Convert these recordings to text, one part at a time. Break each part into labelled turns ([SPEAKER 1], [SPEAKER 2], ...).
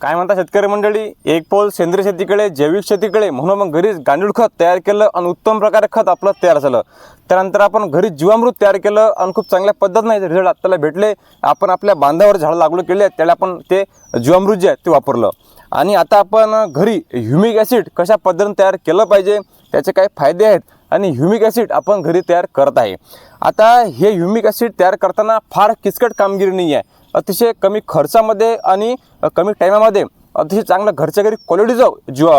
[SPEAKER 1] काय म्हणता शेतकरी मंडळी? एक पोल सेंद्रिय शेतीकडे जैविक शेतीकडे म्हणून मग घरीच गांडूळ खत तयार केलं आणि उत्तम प्रकारे खत आपलं तयार झालं. त्यानंतर आपण घरी जीवामृत तयार केलं आणि खूप चांगल्या पद्धतीने रिझल्ट आपल्याला भेटले. आपण आपल्या बांधावर झाडं लागवड केले त्याला आपण ते जीवामृत जे आहे ते वापरलं. आणि आता आपण घरी ह्युमिक ॲसिड कशा पद्धतीने तयार केलं पाहिजे त्याचे काय फायदे आहेत आणि ह्युमिक ॲसिड आपण घरी तयार करत आहे. आता हे ह्युमिक ॲसिड तयार करताना फार किचकट कामगिरी नाही आहे अतिशय कमी खर्चामध्ये आणि कमी टायमामध्ये अतिशय चांगलं घरच्या घरी क्वालिटीचं जो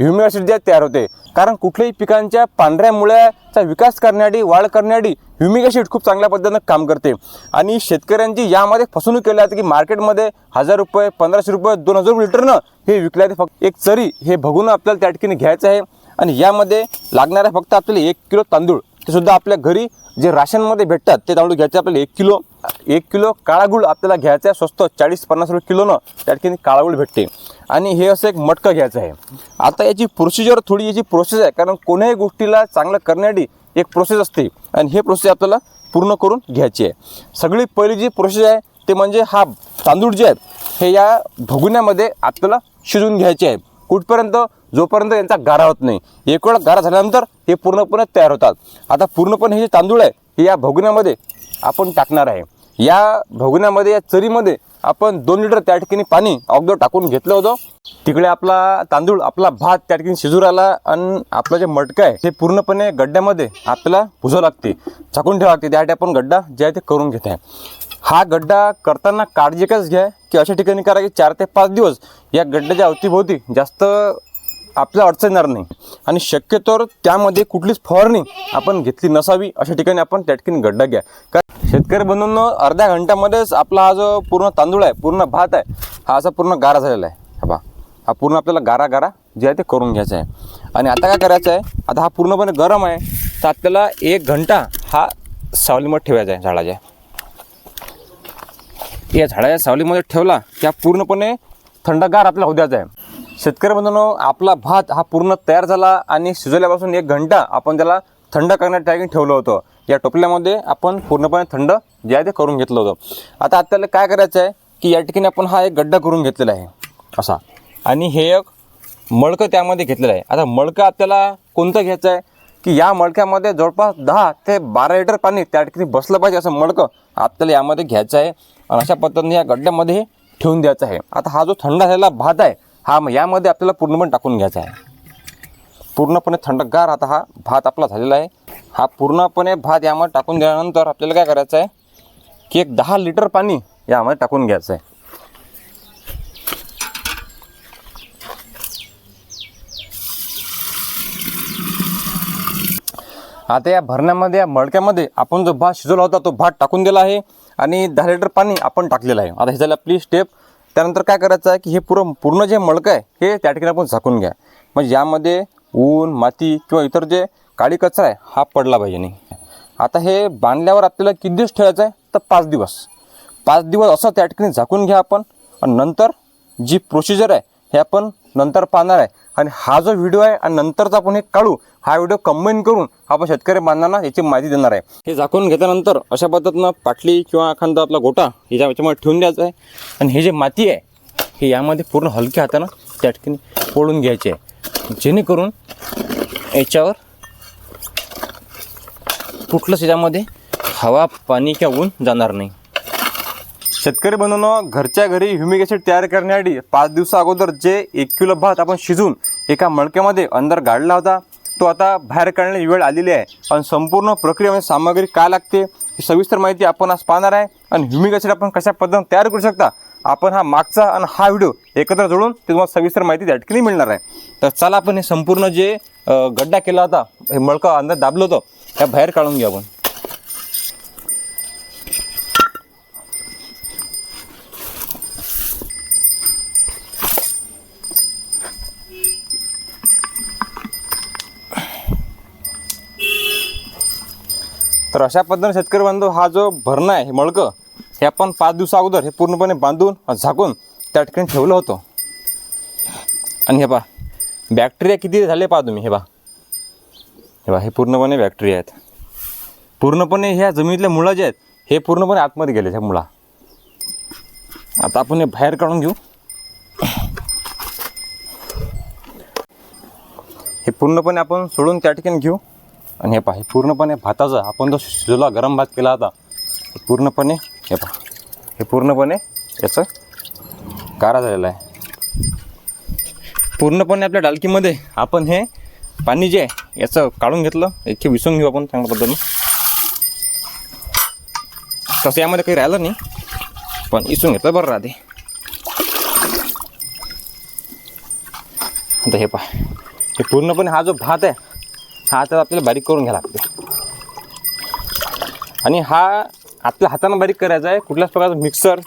[SPEAKER 1] ह्युमिक तयार होते. कारण कुठल्याही पिकांच्या पांढऱ्या मुळ्याचा विकास करण्यासाठी वाढ करण्यासाठी ह्युमिक ॲसिड खूप चांगल्या पद्धतीनं काम करते. आणि शेतकऱ्यांची यामध्ये फसवणूक केली जाते की मार्केटमध्ये हजार रुपये पंधराशे रुपये दोन हजार रुपये लिटरनं हे विकले जाते. फक्त एक चरी हे बघून आपल्याला त्या ठिकाणी घ्यायचं आहे. आणि यामध्ये लागणाऱ्या फक्त आपल्याला एक किलो तांदूळ ते सुद्धा आपल्या घरी जे राशनमध्ये भेटतात ते तांदूळ घ्यायचे आपल्याला एक किलो एक किलो काळा गुळ आपल्याला घ्यायचा आहे स्वस्त चाळीस पन्नास रुपये किलोनं त्या ठिकाणी काळा गुळ भेटते. आणि हे असं एक मटकं घ्यायचं आहे. आता याची प्रोसिजर थोडी याची प्रोसेस आहे कारण कोण्याही गोष्टीला चांगलं करण्यासाठी एक प्रोसेस असते. आणि हे प्रोसेस आपल्याला पूर्ण करून घ्यायची आहे. सगळी पहिली जी प्रोसेस आहे ते म्हणजे हा तांदूळ जे आहेत हे या भगुन्यामध्ये आपल्याला शिजवून घ्यायचे आहे कुठपर्यंत? जोपर्यंत यांचा गारा होत नाही. एक वेळा गारा झाल्यानंतर हे पूर्णपणे तयार होतात. आता पूर्णपणे हे जे तांदूळ आहे हे या भोगण्यामध्ये आपण टाकणार आहे. या भोगण्यामध्ये या चरीमध्ये आपण दोन लिटर त्या ठिकाणी पाणी अगोदर टाकून घेतलं होतं. तिकडे आपला तांदूळ आपला भात त्या ठिकाणी शिजू आला आणि आपलं जे मटकं आहे ते पूर्णपणे गड्ड्यामध्ये आपल्याला भुजावं लागते. झाकून ठेवावं लागते. त्यासाठी आपण गड्डा जे आहे ते करून घेत आहे. हा गड्डा करताना काळजी कच घ्या की अशा ठिकाणी करा की चार ते पाच दिवस या गड्ड्याच्या अवतीभोवती जास्त आपल्याला अडचण येणार नाही. आणि शक्यतोवर त्यामध्ये कुठलीच फवारणी आपण घेतली नसावी अशा ठिकाणी आपण त्या ठिकाणी गड्डा घ्या. कारण शेतकरी बनून अर्ध्या घंट्यामध्येच आपला हा जो पूर्ण तांदूळ आहे पूर्ण भात आहे हा असा पूर्ण गारा झालेला आहे. हा बा हा पूर्ण आपल्याला गारा गारा जे आहे ते करून घ्यायचं आहे. आणि आता काय करायचं आहे आता हा पूर्णपणे गरम आहे तर आपल्याला एक घंटा हा सावलीमध्ये ठेवायचा आहे झाडाच्या. या झाडाच्या सावलीमध्ये ठेवला त्या पूर्णपणे थंडगार आपल्याला उद्याचा आहे. शेतकरी बंधूंनो आपला भात हा पूर्ण तयार झाला आणि शिजवल्यापासून एक घंटा आपण त्याला थंड करण्यासाठी ठेवलं होतं. या टोपल्यामध्ये आपण पूर्णपणे थंड जे आहे ते करून घेतलं होतं. आता आपल्याला काय करायचं आहे की या ठिकाणी आपण हा एक गड्डा करून घेतलेला आहे. असा. आणि हे एक मडकं त्यामध्ये घेतलेलं आहे. आता मडकं आपल्याला कोणतं घ्यायचं आहे? की या मडक्यामध्ये जवळपास दहा ते बारा लिटर पाणी त्या ठिकाणी बसलं पाहिजे असं मडकं आपल्याला यामध्ये घ्यायचं आहे. आणि अशा पद्धतीने या गड्ड्यामध्ये ठेवून द्यायचं आहे. आता हा जो थंड झालेला भात आहे हा मग यामध्ये आपल्याला पूर्णपणे टाकून घ्यायचा आहे. पूर्णपणे थंडगार आता हा भात आपला झालेला आहे. हा पूर्णपणे भात यामध्ये टाकून दिल्यानंतर आपल्याला काय करायचं आहे? की एक दहा लिटर पाणी यामध्ये टाकून घ्यायचं आहे. आता या भरण्यामध्ये या मडक्यामध्ये आपण जो भात शिजवला होता तो भात टाकून दिला आहे आणि दहा लिटर पाणी आपण टाकलेलं आहे. आता हे झालं आपली स्टेप त्यानंतर काय करायचं आहे की हे पुरं पूर्ण जे मळकं आहे हे त्या ठिकाणी आपण झाकून घ्या. म्हणजे यामध्ये ऊन माती किंवा इतर जे काळी कचरा आहे हा पडला पाहिजे नाही. आता हे बांधल्यावर आपल्याला किती दिवस ठेवायचं आहे? तर पाच दिवस. पाच दिवस असं त्या ठिकाणी झाकून घ्या आपण. आणि नंतर जी प्रोसिजर आहे हे आपण नंतर पाहणार आहे. आणि हा जो व्हिडिओ आहे आणि नंतरचा आपण हे काढू हा व्हिडिओ कंबाईन करून आपण शेतकरी बांधवांना याची माहिती देणार आहे. हे झाकून घेतल्यानंतर अशा पद्धतीनं पाटली किंवा एखादा आपला गोटा याच्या याच्यामध्ये ठेवून द्यायचा आहे. आणि हे जे माती आहे हे यामध्ये पूर्ण हलक्या हातानं त्या ठिकाणी पोळून घ्यायचे आहे. जेणेकरून याच्यावर कुठलंच याच्यामध्ये हवा पाणी किंवा ऊन जाणार नाही. शेतकरी बंधूंनो घरच्या घरी ह्युमिक ॲसिड तयार करण्यासाठी पाच दिवसा अगोदर जे एक किलो भात आपण शिजून एका मडक्यामध्ये अंदर गाडला होता तो आता बाहेर काढण्याची वेळ आलेली आहे. आणि संपूर्ण प्रक्रियेमध्ये सामग्री काय लागते ही सविस्तर माहिती आपण आज पाहणार आहे. आणि ह्युमिक ॲसिड आपण कशा पद्धतीने तयार करू शकता आपण हा मागचा आणि हा व्हिडिओ एकत्र जोडून ते तुम्हाला सविस्तर माहिती त्या ठिकाणी मिळणार आहे. तर चला आपण हे संपूर्ण जे गड्डा केला होता हे मळकं अंदर दाबलं होतं त्या बाहेर काढून घेऊ आपण. तर अशा पद्धतीने शेतकरी बांधव हा जो भरणा आहे हे मळकं हे आपण पाच दिवसा अगोदर हे पूर्णपणे बांधून झाकून त्या ठिकाणी ठेवलं होतं. आणि हे पहा बॅक्टेरिया किती झाले पहा तुम्ही हे पहा. हे बा हे पूर्णपणे बॅक्टेरिया आहेत. पूर्णपणे ह्या जमिनीतल्या मुळा जे आहेत हे पूर्णपणे आतमध्ये गेले ह्या मुळा. आता आपण हे बाहेर काढून घेऊ. हे पूर्णपणे आपण सोडून त्या ठिकाणी घेऊ. आणि हे पहा हे पूर्णपणे भाताचा आपण जो शिजवला गरम भात केला होता हे पूर्णपणे हे पहा हे पूर्णपणे याचं कारा झालेला आहे. पूर्णपणे आपल्या डालकीमध्ये आपण हे पाणी जे आहे याचं काढून घेतलं एक विसून घेऊ आपण चांगल्या पद्धतीने. तसं यामध्ये काही राहिलं नाही पण इसून घेतलं बरं राहते. आता हे पहा हे पूर्णपणे हा जो भात आहे हा आता आपल्याला बारीक करून घ्यावा लागते. आणि हा आपल्या हातानं बारीक करायचा आहे. कुठल्याच प्रकारचा मिक्सर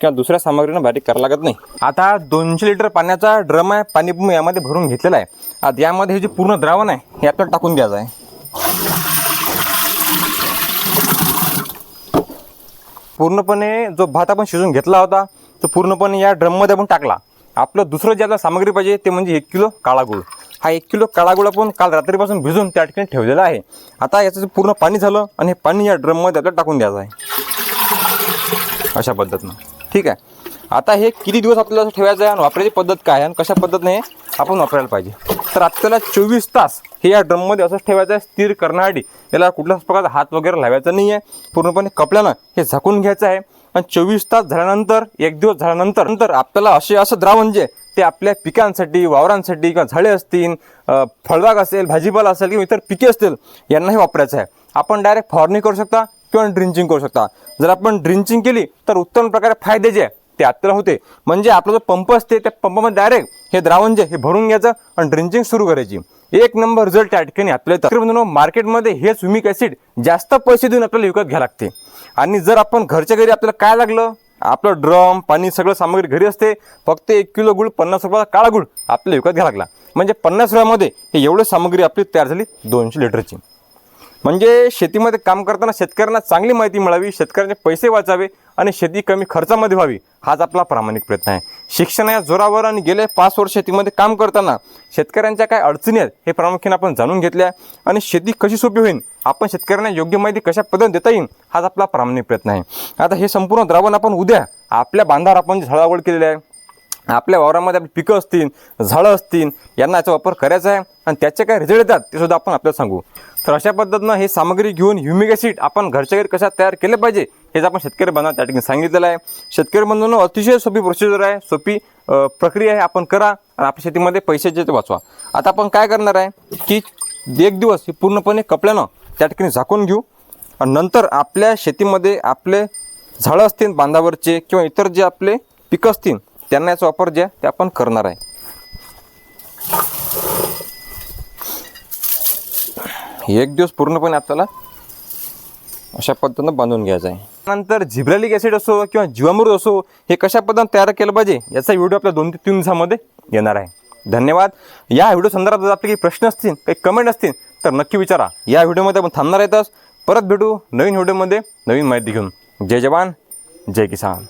[SPEAKER 1] किंवा दुसऱ्या सामग्रीनं बारीक करावं लागत नाही. आता दोनशे लिटर पाण्याचा ड्रम आहे. पाणी पण यामध्ये भरून घेतलेला आहे. आता यामध्ये हे जे पूर्ण द्रावण आहे हे आपल्याला टाकून द्यायचं आहे. पूर्णपणे जो भात आपण शिजून घेतला होता तो पूर्णपणे या ड्रममध्ये आपण टाकला. आपलं दुसरं ज्याला सामग्री पाहिजे ते म्हणजे एक किलो काळा गुळ हा एक किलो काळा पण काल रात्रीपासून भिजून त्या ठिकाणी ठेवलेला आहे. आता याचं जे पूर्ण पाणी झालं आणि हे पाणी या ड्रममध्ये आपल्याला टाकून द्यायचं आहे. अशा पद्धतीनं. ठीक आहे. आता हे किती दिवस आपल्याला असं ठेवायचं आहे आणि वापरायची पद्धत काय आहे आणि कशा पद्धतीने हे आपण वापरायला पाहिजे? तर आपल्याला चोवीस तास हे या ड्रममध्ये असंच ठेवायचं आहे स्थिर करण्यासाठी याला कुठल्याच प्रकारचा हात वगैरे लावायचा नाही आहे पूर्णपणे कपड्यानं हे झाकून घ्यायचं आहे. आणि चोवीस तास झाल्यानंतर एक दिवस झाल्यानंतर नंतर आपल्याला असे असं द्रावण जे ते आपल्या पिकांसाठी वावरांसाठी किंवा झाडे असतील फळबाग असेल भाजीपाला असेल किंवा इतर पिके असतील यांनाही वापरायचं आहे. आपण डायरेक्ट फवारणी करू शकता किंवा ड्रिंचिंग करू शकता. जर आपण ड्रिंचिंग केली तर उत्तम प्रकारे फायदे जे आहे ते आपल्याला होते. म्हणजे आपला जो पंप असते त्या पंपामध्ये डायरेक्ट हे द्रावण जे हे भरून घ्यायचं आणि ड्रिंचिंग सुरू करायची. एक नंबर रिझल्ट त्या ठिकाणी आपल्याला येतात. मित्रांनो मार्केटमध्ये हेच हुमिक ॲसिड जास्त पैसे देऊन आपल्याला विकत घ्यावं लागते. आणि जर आपण घरच्या घरी आपल्याला काय लागलं? आपलं ड्रम पाणी सगळं सामग्री घरी असते. फक्त एक किलो गुळ पन्नास रुपयाचा काळा गुळ आपल्याला विकत घ्यावा लागला. म्हणजे पन्नास रुपयामध्ये हे एवढं सामग्री आपली तयार झाली दोनशे लिटरची. म्हणजे शेतीमध्ये काम करताना शेतकऱ्यांना चांगली माहिती मिळावी शेतकऱ्यांचे पैसे वाचावे आणि शेती कमी खर्चामध्ये व्हावी हाच आपला प्रामाणिक प्रयत्न आहे. शिक्षण या जोरावर आणि गेले पाच वर्ष शेतीमध्ये काम करताना शेतकऱ्यांच्या काय अडचणी आहेत हे प्रामुख्याने आपण जाणून घेतल्या आणि शेती कशी सोपी होईल आपण शेतकऱ्यांना योग्य माहिती कशा पद्धतीने देता येईल हाच आपला प्रामाणिक प्रयत्न आहे. आता हे संपूर्ण द्रावण आपण उद्या आपल्या बांधावर आपण जे झाडावड केलेले आहे आपल्या वावरामध्ये आपली पिकं असतील झाडं असतील यांना याचा वापर करायचा आहे आणि त्याचे काय रिझल्ट येतात ते सुद्धा आपण आपल्याला सांगू. तर अशा पद्धतीनं हे सामग्री घेऊन ह्युमिक ॲसिड आपण घरच्या घरी कशा तयार केले पाहिजे हेच आपण शेतकरी बांधव त्या ठिकाणी सांगितलेलं आहे. शेतकरी बांधवांनो अतिशय सोपी प्रोसिजर आहे सोपी प्रक्रिया आहे आपण करा आणि आपल्या शेतीमध्ये पैसे जे ते वाचवा. आता आपण काय करणार आहे की एक दिवस हे पूर्णपणे कपड्यानं त्या ठिकाणी झाकून घेऊ आणि नंतर आपल्या शेतीमध्ये आपले झाडं असतील बांधावरचे किंवा इतर जे आपले पिकं असतील त्यांना याचा वापर जे आहे ते आपण करणार आहे. एक दिवस पूर्णपणे आपल्याला अशा पद्धतीनं बांधून घ्यायचं आहे. नंतर झिब्रॅलिक ॲसिड असो किंवा जीवामृत असो हे कशा पद्धतीनं तयार केलं पाहिजे याचा व्हिडिओ आपल्या दोन ते तीन दिवसामध्ये येणार आहे. धन्यवाद. या व्हिडिओ संदर्भात जर आपले काही प्रश्न असतील काही कमेंट असतील तर नक्की विचारा. या व्हिडिओमध्ये आपण थांबणार आहेतच परत भेटू नवीन व्हिडिओमध्ये नवीन माहिती घेऊन. जय जवान जय किसान.